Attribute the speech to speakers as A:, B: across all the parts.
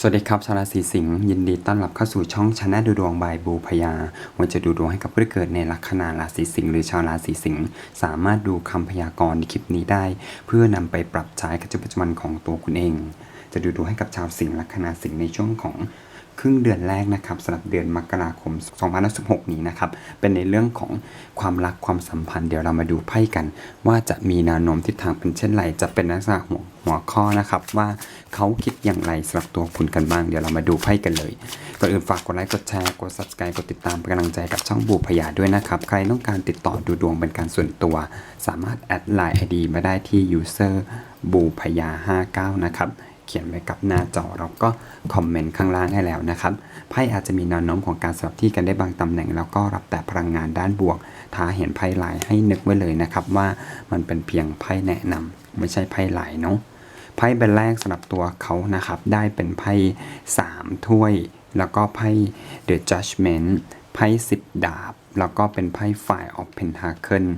A: สวัสดีครับชาวราศีสิงห์ยินดีต้อนรับเข้าสู่ช่องชนะดูดวงบายบูพยาวันจะดูดวงให้กับผู้ที่เกิดในลัคนาราศีสิงห์หรือชาวราศีสิงห์สามารถดูคำพยากรณ์ในคลิปนี้ได้ เพื่อนำไปปรับใช้กับชีปัจจุบันของตัวคุณเอง จะดูดวงให้กับชาวสิงห์ลัคนาสิงห์ในช่วงของ ครึ่งเดือนแรกนะครับสำหรับเดือนมกราคม 2016 นี้นะครับ เป็นในเรื่องของความรักความสัมพันธ์เดี๋ยวเรามาดูไพ่กัน ว่าจะมีแนวโน้มทิศทางเป็นเช่นไร จะเป็นลักษณะหัวหัวข้อนะครับ ว่าเขาคิดอย่างไรสำหรับตัวคุณกันบ้างเดี๋ยวเรามาดูไพ่กันเลยก่อนอื่นฝากกดไลค์กดแชร์กด subscribe กดติดตามเป็นกำลังใจกับช่องบูพยาด้วยนะครับใครต้องการติดต่อดูดวงเป็นการส่วนตัว สามารถแอดไลน์ ID มาได้ที่ user บูพยา59นะครับ เขียนไว้กับหน้าจอแล้วก็คอมเมนต์ข้างล่างให้แล้วนะครับไพ่อาจจะมีแนวโน้มของการสลับที่กันได้บางตำแหน่ง แล้วก็รับแต่พลังงานด้านบวก ถ้าเห็นไพ่ลายให้นึกไว้เลยนะครับว่ามันเป็นเพียงไพ่แนะนำไม่ใช่ไพ่ลายเนาะไพ่ใบแรกสำหรับตัวเขานะครับได้เป็นไพ่3ถ้วย แล้วก็ไพ่ The Judgment ไพ่10 ดาบ แล้วก็เป็นไพ่ Five of Pentacle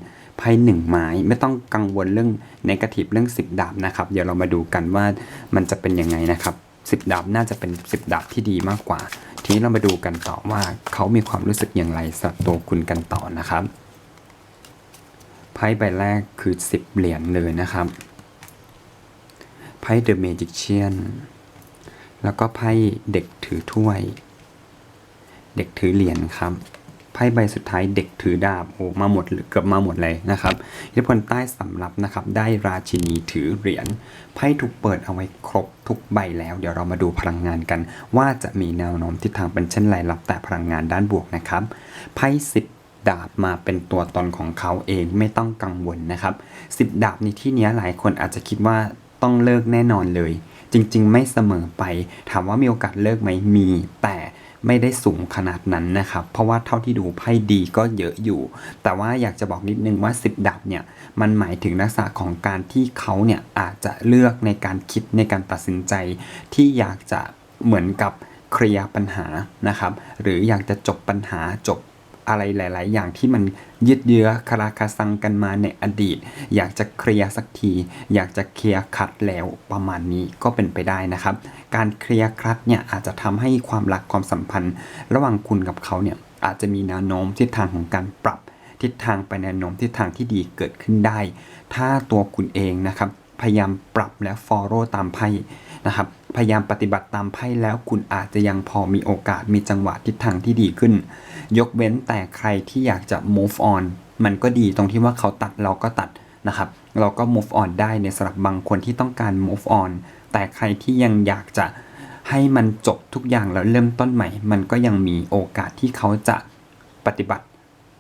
A: ไพ่หนึ่งไม้ไม่ต้องกังวลเรื่องนกาทีฟเรื่อง 10 ดาบนะครับ เดี๋ยวเรามาดูกันว่ามันจะเป็นยังไงนะครับ 10 ดาบน่าจะเป็น 10 ดาบที่ดีมากกว่า ทีนี้เรามาดูกันต่อว่าเขามีความรู้สึกอย่างไรสำหรับตัวคุณกันต่อนะครับไพ่ใบแรกคือ 10 เหรียญเลยนะครับไพ่ The Magician แล้วก็ไพ่เด็กถือถ้วย เด็กถือเหรียญครับ พ่ใบสุดท้ายเด็กถือดาบโอ้มาหมดเกือบมาหมดเลยนะครับอิทธิพลใต้สำรับนะครับ ได้ราชินีถือเหรียญไพ่ถูกเปิดเอาไว้ครบทุกใบแล้ว เดี๋ยวเรามาดูพลังงานกัน ว่าจะมีแนวโน้มทิศทางเป็นเช่นไรรับแต่พลังงานด้านบวกนะครับไพ่สิบดาบมาเป็นตัวตนของเขาเองไม่ต้องกังวลนะครับสิบดาบในที่นี้หลายคนอาจจะคิดว่าต้องเลิกแน่นอนเลย จริง ๆ ไม่เสมอไป ถามว่ามีโอกาสเลิกไหมมี แต่ ไม่ได้สูงขนาดนั้นนะครับ เพราะว่าเท่าที่ดูไพ่ดีก็เยอะอยู่ แต่ว่าอยากจะบอกนิดนึงว่า 10 ดับเนี่ยมันหมายถึงลักษณะของการที่เขาเนี่ยอาจจะเลือกในการคิดในการตัดสินใจ ที่อยากจะเหมือนกับเคลียร์ปัญหานะครับ หรืออยากจะจบปัญหาจบ อะไรหลาย ๆ อย่างที่มันยืดเยื้อคาราคาซังกันมาในอดีต อยากจะเคลียร์สักที อยากจะเคลียร์คัดแล้วประมาณนี้ก็เป็นไปได้นะครับ การเคลียร์คัดเนี่ยอาจจะทำให้ความรักความสัมพันธ์ ระหว่างคุณกับเขาเนี่ยอาจจะมีแนวโน้มทิศทางของการปรับ ทิศทางไปแนวโน้มทิศทางที่ดีเกิดขึ้นได้ ถ้าตัวคุณเองนะครับพยายามปรับและ follow ตามไพ่นะครับ พยายามปฏิบัติตามไพ่แล้วคุณอาจจะยังพอมีโอกาสมีจังหวะทิศทางที่ดีขึ้น ยกเว้นแต่ใครที่อยากจะ move on มันก็ดีตรงที่ว่าเขาตัดเราก็ตัดนะครับ เราก็ move on ได้ในสำหรับบางคนที่ต้องการ move on แต่ใครที่ยังอยากจะให้มันจบทุกอย่างแล้วเริ่มต้นใหม่ มันก็ยังมีโอกาสที่เขาจะปฏิบัติ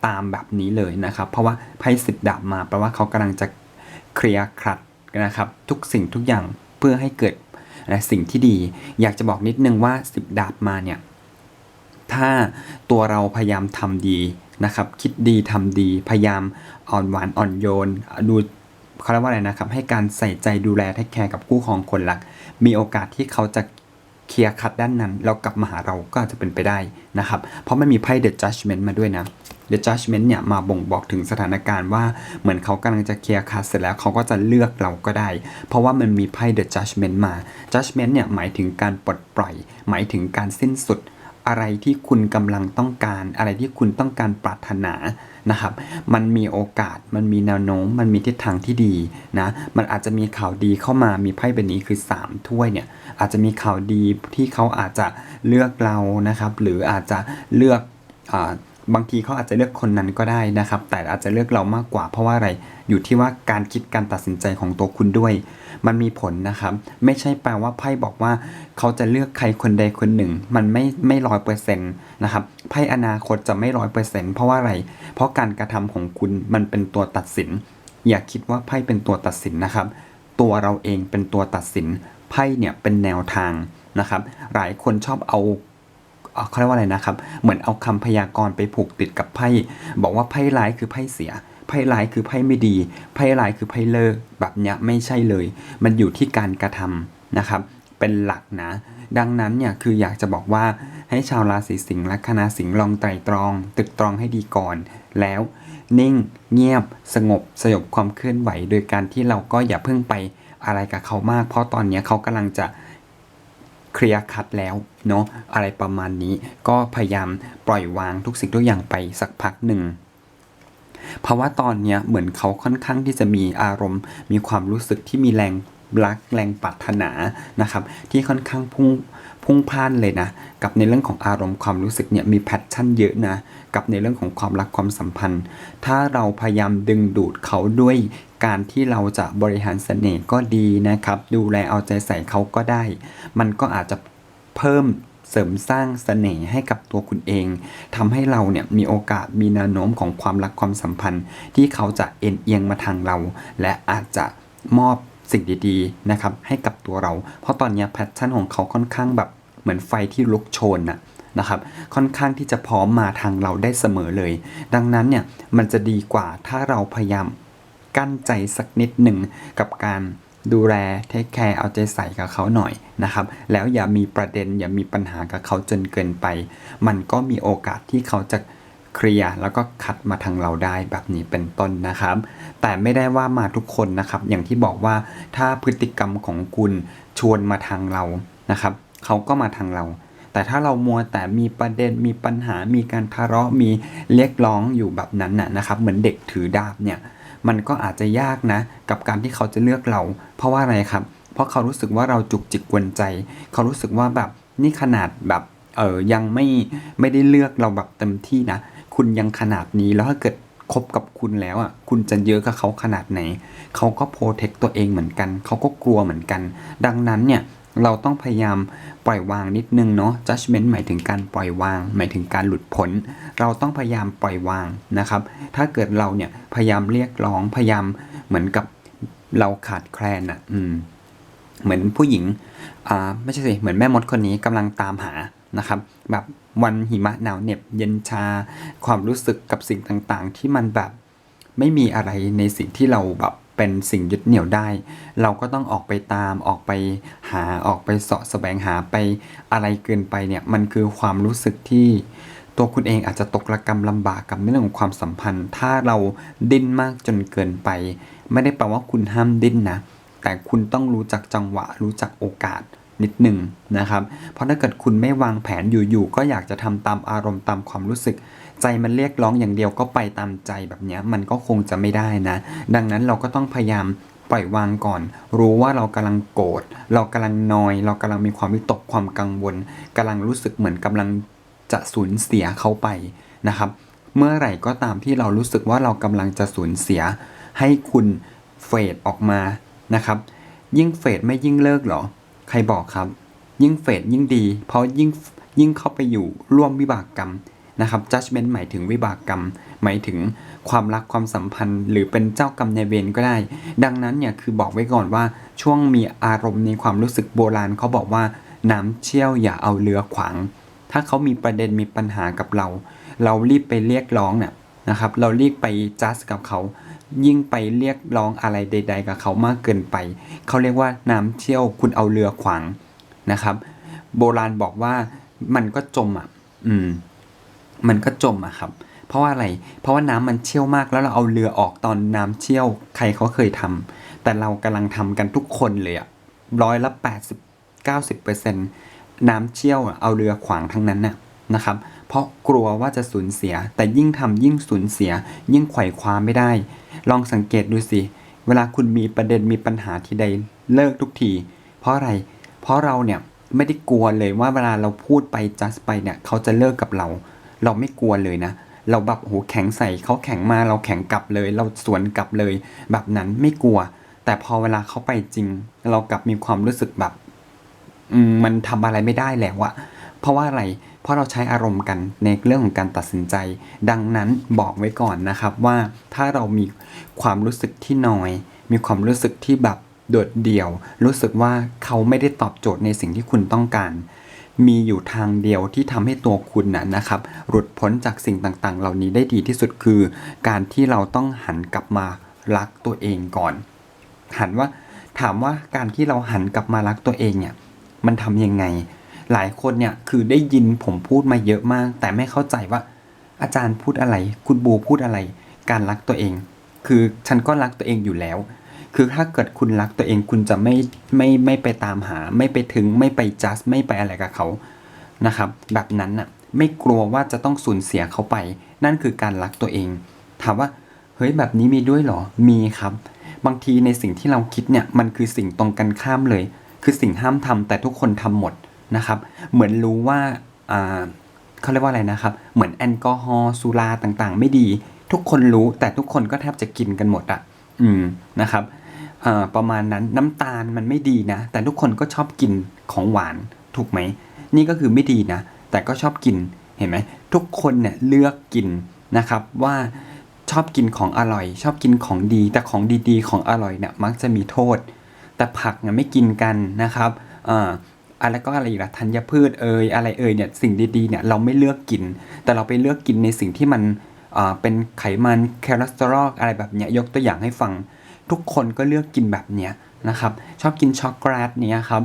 A: ตามแบบนี้เลยนะครับ เพราะว่าไพ่สิบดาบมาแปลว่าเขากำลังจะเคลียร์คลัดนะครับ ทุกสิ่งทุกอย่างเพื่อให้เกิดสิ่งที่ดี อยากจะบอกนิดนึงว่าสิบดาบมาเนี่ย ถ้าตัวเราพยายามทำดีนะครับ คิดดีทำดีพยายามอ่อนหวานอ่อนโยน ดูเขาเรียกว่าอะไรนะครับ ให้การใส่ใจดูแลให้แคร์กับคู่ครองคนรัก มีโอกาสที่เขาจะเคลียร์คัดด้านนั้นแล้วกลับมาหาเราก็อาจจะเป็นไปได้นะครับ เพราะมันมีไพ่ The Judgment มาด้วยนะ The Judgment เนี่ยมาบ่งบอกถึงสถานการณ์ว่าเหมือนเขากำลังจะเคลียร์คัดเสร็จแล้วเขาก็จะเลือกเราก็ได้ เพราะว่ามันมีไพ่ The Judgment มา Judgment เนี่ยหมายถึงการปลดปล่อย หมายถึงการสิ้นสุด อะไรที่คุณกำลังต้องการ อะไรที่คุณต้องการปรารถนานะครับ มันมีโอกาสมันมีแนวโน้ม มันมีทิศทางที่ดีนะมันอาจจะมีข่าวดีเข้ามามีไพ่ใบนี้คือ 3 ถ้วยเนี่ยอาจจะมีข่าวดีที่เขาอาจจะเลือกเรานะครับ หรืออาจจะเลือกอ บางทีเขาอาจจะเลือกคนนั้นก็ได้นะครับ แต่อาจจะเลือกเรามากกว่า เพราะว่าอะไรอยู่ที่ว่าการคิดการตัดสินใจของตัวคุณด้วย มันมีผลนะครับ ไม่ใช่แปลว่าไพ่บอกว่า เขาจะเลือกใครคนใดคนหนึ่ง มันไม่ไม่ร้อยเปอร์เซ็นต์นะครับไพ่อนาคตจะไม่ร้อยเปอร์เซ็นต์เพราะว่าอะไร เพราะการกระทำของคุณมันเป็นตัวตัดสิน อย่าคิดว่าไพ่เป็นตัวตัดสินนะครับ ตัวเราเองเป็นตัวตัดสินไพ่เนี่ยเป็นแนวทางนะครับ หลายคนชอบเอา เขาเรียกว่าอะไรนะครับ เหมือนเอาคำพยากรณ์ไปผูกติดกับไพ่ บอกว่าไพ่ร้ายคือไพ่เสีย ไพ่ร้ายคือไพ่ไม่ดี ไพ่ร้ายคือไพ่เลิก แบบเนี้ยไม่ใช่เลย มันอยู่ที่การกระทำนะครับ เป็นหลักนะ ดังนั้นเนี่ยคืออยากจะบอกว่าให้ชาวราศีสิงห์และคณะสิงห์ลองไตรตรอง ตึกตรองให้ดีก่อน แล้วนิ่ง เงียบ สงบ สยบความเคลื่อนไหว โดยการที่เราก็อย่าเพิ่งไปอะไรกับเขามาก เพราะตอนนี้เขากำลังจะ เคลียร์คัดแล้วเนาะอะไรประมาณนี้ ก็พยายามปล่อยวางทุกสิ่งทุกอย่างไปสักพักหนึ่งเพราะว่าตอนเนี้ยเหมือนเขาค่อนข้างที่จะมีอารมณ์ มีความรู้สึกที่มีแรงรักแรงปรารถนานะครับ ที่ค่อนข้างพุ่งพุ่งพ่านเลยนะ กับในเรื่องของอารมณ์ความรู้สึกเนี่ยมีแพชชั่นเยอะนะ กับในเรื่องของความรักความสัมพันธ์ ถ้าเราพยายามดึงดูดเขาด้วยการที่เราจะบริหารเสน่ห์ก็ดีนะครับ ดูแลเอาใจใส่เขาก็ได้ มันก็อาจจะเพิ่มเสริมสร้างเสน่ห์ให้กับตัวคุณเองทำให้เราเนี่ยมีโอกาสมีแนวโน้มของความรักความสัมพันธ์ ที่เขาจะเอ็นเอียงมาทางเรา และอาจจะมอบสิ่งดีๆนะครับให้กับตัวเรา เพราะตอนนี้แพชชั่นของเขาค่อนข้างแบบเหมือนไฟที่ลุกโชนนะ นะครับ ค่อนข้างที่จะพร้อมมาทางเราได้เสมอเลย ดังนั้นเนี่ยมันจะดีกว่าถ้าเราพยายามกั้นใจสักนิดหนึ่งกับการดูแลเทคแคร์เอาใจใส่กับเขาหน่อยนะครับ แล้วอย่ามีประเด็นอย่ามีปัญหากับเขาจนเกินไป มันก็มีโอกาสที่เขาจะเคลียร์แล้วก็คัดมาทางเราได้แบบนี้เป็นต้นนะครับ แต่ไม่ได้ว่ามาทุกคนนะครับ อย่างที่บอกว่าถ้าพฤติกรรมของคุณชวนมาทางเรานะครับ เขาก็มาทางเรา แต่ถ้าเรามัวแต่มีประเด็นมีปัญหามีการทะเลาะมีเรียกร้องอยู่แบบนั้นน่ะนะครับ เหมือนเด็กถือดาบเนี่ยมันก็อาจจะยากนะ กับการที่เขาจะเลือกเรา เพราะว่าอะไรครับ เพราะเขารู้สึกว่าเราจุกจิกกวนใจ เขารู้สึกว่าแบบนี่ขนาดแบบเออยังไม่ไม่ได้เลือกเราแบบเต็มที่นะ คุณยังขนาดนี้แล้วถ้าเกิดคบกับคุณแล้วอะคุณจะเยอะกับเขาขนาดไหน เขาก็โปรเทคตัวเองเหมือนกัน เขาก็กลัวเหมือนกัน ดังนั้นเนี่ย เราต้องพยายามปล่อยวางนิดนึงเนาะ judgment หมายถึงการปล่อยวาง หมายถึงการหลุดพ้น เราต้องพยายามปล่อยวางนะครับ ถ้าเกิดเราเนี่ยพยายามเรียกร้อง พยายามเหมือนกับเราขาดแคลนอะ อืม เหมือนผู้หญิง อ่า ไม่ใช่สิ เหมือนแม่มดคนนี้กำลังตามหานะครับ แบบวันหิมะหนาวเหน็บเย็นชา ความรู้สึกกับสิ่งต่างๆ ที่มันแบบไม่มีอะไรในสิ่งที่เราแบบ เป็นสิ่งยึดเหนี่ยวได้ เราก็ต้องออกไปตามออกไปหาออกไปเสาะแสวงหาไปอะไรเกินไปเนี่ยมันคือความรู้สึกที่ตัวคุณเองอาจจะตกระกรรมลำบากกับเรื่องของความสัมพันธ์ ถ้าเราดิ้นมากจนเกินไป ไม่ได้แปลว่าคุณห้ามดิ้นนะ แต่คุณต้องรู้จักจังหวะ รู้จักโอกาสนิดหนึ่งนะครับ เพราะถ้าเกิดคุณไม่วางแผนอยู่ๆก็อยากจะทำตามอารมณ์ตามความรู้สึก ใจมันเรียกร้องอย่างเดียวก็ไปตามใจแบบเนี้ยมันก็คงจะไม่ได้นะ ดังนั้นเราก็ต้องพยายามปล่อยวางก่อน รู้ว่าเรากำลังโกรธเรากำลังนอย เรากำลังมีความวิตกความกังวลกำลังรู้สึกเหมือนกำลังจะสูญเสียเขาไปนะครับ เมื่อไหร่ก็ตามที่เรารู้สึกว่าเรากำลังจะสูญเสีย ให้คุณเฟดออกมานะครับ ยิ่งเฟดไม่ยิ่งเลิกเหรอ ใครบอกครับ ยิ่งเฟดยิ่งดี เพราะยิ่งยิ่งเข้าไปอยู่ร่วมวิบากกรรม นะครับ judgment หมายถึงวิบากกรรม หมายถึงความรักความสัมพันธ์ หรือเป็นเจ้ากรรมนายเวรก็ได้ ดังนั้นเนี่ยคือบอกไว้ก่อนว่าช่วงมีอารมณ์ในความรู้สึกโบราณเขาบอกว่าน้ำเชี่ยวอย่าเอาเรือขวาง ถ้าเขามีประเด็นมีปัญหากับเรา เรารีบไปเรียกร้องเนี่ยนะครับ เรารีบไปจัสกับเขา ยิ่งไปเรียกร้องอะไรใด ๆ กับเขามากเกินไป เขาเรียกว่าน้ำเชี่ยวคุณเอาเรือขวางนะครับ โบราณบอกว่ามันก็จมอะ อืม มันก็จมอะครับ เพราะว่าอะไร เพราะว่าน้ำมันเชี่ยวมากแล้วเราเอาเรือออกตอนน้ำเชี่ยว ใครเขาเคยทำแต่เรากำลังทำกันทุกคนเลยอะร้อยละแปดสิบเก้าสิบเปอร์เซ็นต์น้ำเชี่ยวอะเอาเรือขวางทั้งนั้นน่ะนะครับ เพราะกลัวว่าจะสูญเสีย แต่ยิ่งทำยิ่งสูญเสีย ยิ่งไขว่คว้าไม่ได้ ลองสังเกตดูสิ เวลาคุณมีประเด็นมีปัญหาทีใดเลิกทุกที เพราะอะไร เพราะเราเนี่ยไม่ได้กลัวเลยว่าเวลาเราพูดไปจัสไปเนี่ยเขาจะเลิกกับเรา เราไม่กลัวเลยนะ เราแบบโหแข็งใส่เขาแข็งมาเราแข็งกลับเลย เราสวนกลับเลย แบบนั้นไม่กลัว แต่พอเวลาเขาไปจริง เรากลับมีความรู้สึกแบบมันทำอะไรไม่ได้แล้วอะเพราะว่าอะไร เพราะเราใช้อารมณ์กันในเรื่องของการตัดสินใจ ดังนั้นบอกไว้ก่อนนะครับว่าถ้าเรามีความรู้สึกที่น้อย มีความรู้สึกที่แบบโดดเดี่ยว รู้สึกว่าเขาไม่ได้ตอบโจทย์ในสิ่งที่คุณต้องการ มีอยู่ทางเดียวที่ทำให้ตัวคุณนะนะครับ หลุดพ้นจากสิ่งต่างๆ เหล่านี้ได้ดีที่สุดคือ การที่เราต้องหันกลับมารักตัวเองก่อน หันว่าถามว่าการที่เราหันกลับมารักตัวเองเนี่ยมันทำยังไง หลายคนเนี่ยคือได้ยินผมพูดมาเยอะมาก แต่ไม่เข้าใจว่า อาจารย์พูดอะไร คุณบูพูดอะไร การรักตัวเอง คือฉันก็รักตัวเองอยู่แล้ว คือถ้าเกิดคุณรักตัวเองคุณจะไม่ไม่ไม่ไปตามหา ไม่ไปถึงไม่ไปจัดไม่ไปอะไรกับเขานะครับ แบบนั้นน่ะไม่กลัวว่าจะต้องสูญเสียเขาไป นั่นคือการรักตัวเอง ถามว่าเฮ้ยแบบนี้มีด้วยเหรอมีครับ บางทีในสิ่งที่เราคิดเนี่ยมันคือสิ่งตรงกันข้ามเลย คือสิ่งห้ามทำแต่ทุกคนทำหมดนะครับ เหมือนรู้ว่าอ่าเขาเรียกว่าอะไรนะครับ เหมือนแอลกอฮอล์สุราต่างๆ ไม่ดี ทุกคนรู้แต่ทุกคนก็แทบจะกินกันหมดอะอืมนะครับ ประมาณนั้นน้ำตาลมันไม่ดีนะ แต่ทุกคนก็ชอบกินของหวานถูกไหม นี่ก็คือไม่ดีนะ แต่ก็ชอบกินเห็นไหมทุกคนเนี่ยเลือกกินนะครับว่าชอบกินของอร่อย ชอบกินของดี แต่ของดีๆ ของอร่อยเนี่ยมักจะมีโทษ แต่ผักเนี่ยไม่กินกันนะครับอ่าอะไรก็อะไรอีกละธัญพืชเอ่ยอะไรเอ่ยเนี่ยสิ่งดีๆเนี่ยเราไม่เลือกกิน แต่เราไปเลือกกินในสิ่งที่มันเป็นไขมันคอเลสเตอรอลอะไรแบบเนี้ยยกตัวอย่างให้ฟัง ทุกคนก็เลือกกินแบบเนี้ยนะครับชอบกินช็อกโกแลตเนี้ยครับ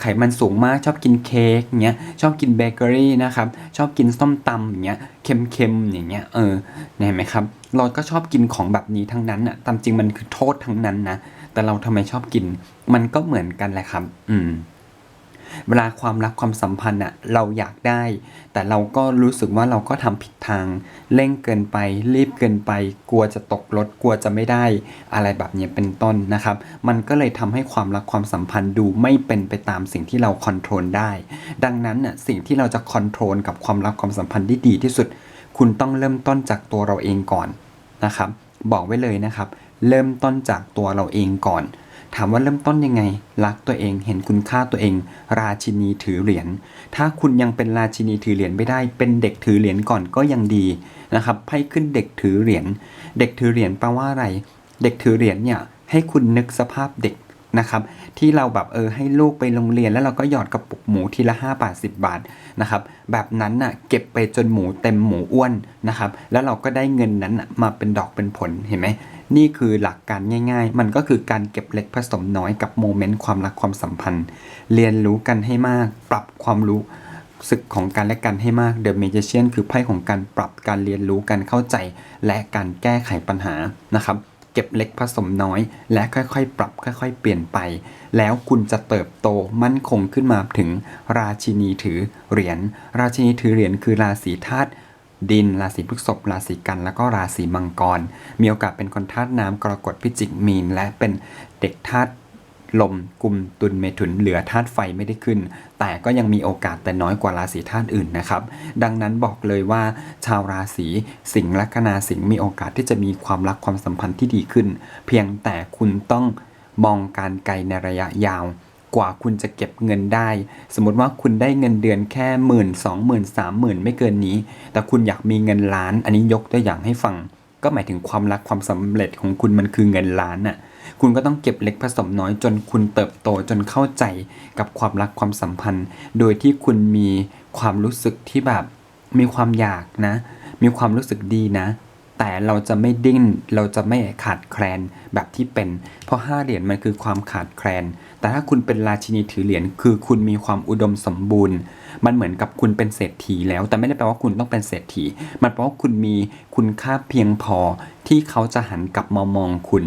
A: ไขมันสูงมากชอบกินเค้กเนี้ยชอบกินเบเกอรี่นะครับชอบกินส้มตำอย่างเงี้ยเค็มๆอย่างเงี้ยเออเนี่ยเห็นไหมครับเราก็ชอบกินของแบบนี้ทั้งนั้นอะตามจริงมันคือโทษทั้งนั้นนะแต่เราทำไมชอบกิน มันก็เหมือนกันแหละครับ อืม เวลาความรักความสัมพันธ์อะเราอยากได้ แต่เราก็รู้สึกว่าเราก็ทำผิดทาง เร่งเกินไป รีบเกินไป กลัวจะตกรถกลัวจะไม่ได้ อะไรแบบนี้เป็นต้นนะครับ มันก็เลยทำให้ความรักความสัมพันธ์ดูไม่เป็นไปตามสิ่งที่เราคอนโทรลได้ ดังนั้นน่ะสิ่งที่เราจะคอนโทรลกับความรักความสัมพันธ์ที่ดีที่สุด คุณต้องเริ่มต้นจากตัวเราเองก่อนนะครับ บอกไว้เลยนะครับ เริ่มต้นจากตัวเราเองก่อน ถามว่าเริ่มต้นยังไง รักตัวเองเห็นคุณค่าตัวเอง ราชินีถือเหรียญถ้าคุณยังเป็นราชินีถือเหรียญไม่ได้ เป็นเด็กถือเหรียญก่อนก็ยังดีนะครับให้ขึ้นเด็กถือเหรียญเด็กถือเหรียญแปลว่าอะไร เด็กถือเหรียญเนี่ยให้คุณนึกสภาพเด็ก นะครับที่เราแบบเออให้ลูกไปโรงเรียน แล้วเราก็หยอดกระปุกหมูทีละ 5 บาท 10 บาทนะครับแบบนั้นน่ะเก็บไปจนหมูเต็มหมูอ้วนนะครับแล้วเราก็ได้เงินนั้นมาเป็นดอกเป็นผลเห็นไหมนี่คือหลักการง่ายๆ มันก็คือการเก็บเล็กผสมน้อยกับโมเมนต์ความรักความสัมพันธ์ เรียนรู้กันให้มาก ปรับความรู้สึกของกันและกันให้มาก The Magician คือไพ่ของการปรับการเรียนรู้การเข้าใจ และการแก้ไขปัญหานะครับ เก็บเล็กผสมน้อย และค่อยๆ ปรับค่อยๆ เปลี่ยนไป แล้วคุณจะเติบโตมั่นคงขึ้นมาถึง ราชินีถือเหรียญราชินีถือเหรียญคือราศีธาตุดิน ราศีพฤษภราศีกัน แล้วก็ราศีมังกร มีโอกาสเป็นคนธาตุน้ำกรกฎพิจิกมีน และเป็นเด็กธาตุ ลมกุมตุลเมถุนเหลือธาตุไฟไม่ได้ขึ้น แต่ก็ยังมีโอกาสแต่น้อยกว่าราศีธาตุอื่นนะครับ ดังนั้นบอกเลยว่า ชาวราศีสิงห์ลัคนาสิงห์มีโอกาสที่จะมีความรักความสัมพันธ์ที่ดีขึ้น เพียงแต่คุณต้องมองการไกลในระยะยาวกว่าคุณจะเก็บเงินได้ สมมติว่าคุณได้เงินเดือนแค่หมื่นสองหมื่นสามหมื่นไม่เกินนี้ แต่คุณอยากมีเงินล้าน อันนี้ยกตัวอย่างให้ฟัง ก็หมายถึงความรักความสำเร็จของคุณมันคือเงินล้านน่ะ คุณก็ต้องเก็บเล็กผสมน้อยจนคุณเติบโตจนเข้าใจกับความรักความสัมพันธ์ โดยที่คุณมีความรู้สึกที่แบบมีความอยากนะ มีความรู้สึกดีนะ แต่เราจะไม่ดิ้น เราจะไม่ขาดแคลนแบบที่เป็น เพราะห้าเหรียญมันคือความขาดแคลน แต่ถ้าคุณเป็นราชินีถือเหรียญคือคุณมีความอุดมสมบูรณ์ มันเหมือนกับคุณเป็นเศรษฐีแล้ว แต่ไม่ได้แปลว่าคุณต้องเป็นเศรษฐี มันแปลว่าคุณมีคุณค่าเพียงพอที่เขาจะหันกลับมามองคุณ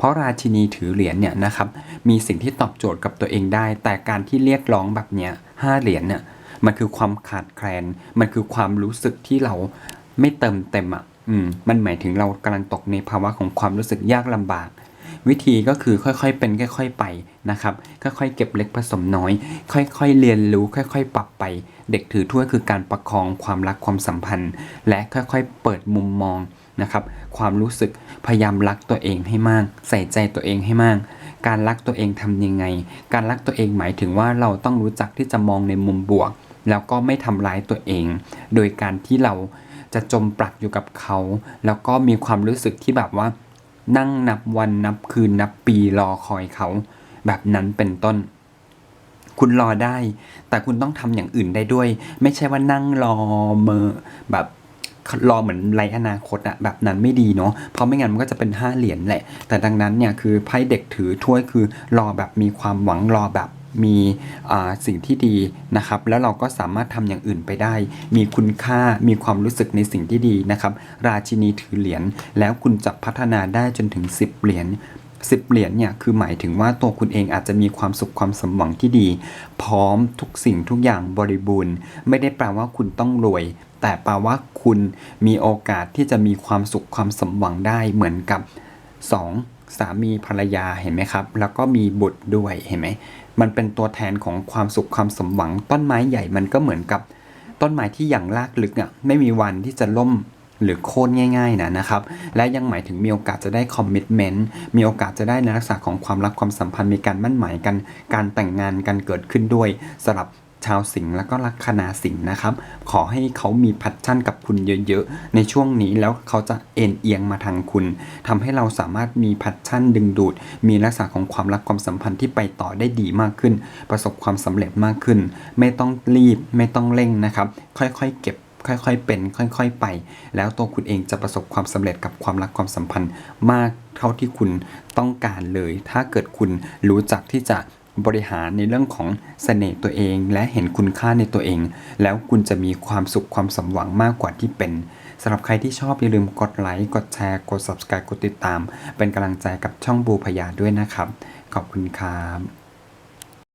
A: เพราะราชินีถือเหรียญเนี่ยนะครับมีสิ่งที่ตอบโจทย์กับตัวเองได้ แต่การที่เรียกร้องแบบเนี้ยห้าเหรียญเนี่ยมันคือความขาดแคลน มันคือความรู้สึกที่เราไม่เติมเต็มอะอืมมันหมายถึงเรากำลังตกในภาวะของความรู้สึกยากลำบาก วิธีก็คือค่อยๆเป็นค่อย ๆไปนะครับ ค่อยๆเก็บเล็กผสมน้อย ค่อยๆเรียนรู้ ค่อย ๆ ปรับไป เด็กถือถ้วยคือการประคองความรักความสัมพันธ์ และค่อยๆเปิดมุมมอง นะครับ ความรู้สึกพยายามรักตัวเองให้มาก ใส่ใจตัวเองให้มาก การรักตัวเองทำยังไง การรักตัวเองหมายถึงว่าเราต้องรู้จักที่จะมองในมุมบวก แล้วก็ไม่ทำร้ายตัวเอง โดยการที่เราจะจมปลักอยู่กับเขา แล้วก็มีความรู้สึกที่แบบว่า นั่งนับวันนับคืนนับปีรอคอยเขา แบบนั้นเป็นต้นคุณรอได้ แต่คุณต้องทำอย่างอื่นได้ด้วย ไม่ใช่ว่านั่งรอเมอแบบ รอเหมือนไรอนาคตอะแบบนั้นไม่ดีเนาะเพราะไม่งั้นมันก็จะเป็นห้าเหรียญแหละ แต่ดังนั้นเนี่ยคือไพ่เด็กถือถ้วยคือรอแบบมีความหวังรอแบบมีสิ่งที่ดีนะครับ แล้วเราก็สามารถทำอย่างอื่นไปได้ มีคุณค่ามีความรู้สึกในสิ่งที่ดีนะครับ ราชินีถือเหรียญแล้วคุณจะพัฒนาได้จนถึง 10 เหรียญสิบเหรียญเนี่ยคือหมายถึงว่าตัวคุณเองอาจจะมีความสุขความสมหวังที่ดี พร้อมทุกสิ่งทุกอย่างบริบูรณ์ ไม่ได้แปลว่าคุณต้องรวย แต่แปลว่าคุณมีโอกาสที่จะมีความสุขความสมหวังได้เหมือนกับสองสามีภรรยาเห็นไหมครับ แล้วก็มีบุตรด้วยเห็นไหมมันเป็นตัวแทนของความสุขความสมหวัง ต้นไม้ใหญ่มันก็เหมือนกับ ต้นไม้ที่อย่างรากลึกอะไม่มีวันที่จะล่มหรือโค่นง่ายๆนะนะครับ และยังหมายถึงมีโอกาสจะได้คอมมิชเมนต์มีโอกาสจะได้ในลักษณะของความรักความสัมพันธ์มีการมั่นหมายกัน การแต่งงานกันเกิดขึ้นด้วยสำหรับ ชาวสิงห์แล้วก็ลัคนาสิงห์นะครับ ขอให้เขามีพัชชั่นกับคุณเยอะๆ ในช่วงนี้แล้วเขาจะเอ็นเอียงมาทางคุณทำให้เราสามารถมีพัชชั่นดึงดูด มีลักษณะของความรักความสัมพันธ์ที่ไปต่อได้ดีมากขึ้น ประสบความสำเร็จมากขึ้น ไม่ต้องรีบไม่ต้องเร่งนะครับ ค่อยๆเก็บค่อยๆ เป็น ค่อย ๆ ไป แล้วตัวคุณเองจะประสบความสำเร็จกับความรักความสัมพันธ์มากเท่าที่คุณต้องการเลย ถ้าเกิดคุณรู้จักที่จะ บริหารในเรื่องของเสน่ห์ตัวเอง และเห็นคุณค่าในตัวเอง แล้วคุณจะมีความสุขความสมหวังมากกว่าที่เป็นสำหรับใครที่ชอบอย่าลืมกดไลค์กดแชร์กด subscribe กดติดตาม เป็นกำลังใจกับช่องบูพยาด้วยนะครับ ขอบคุณครับ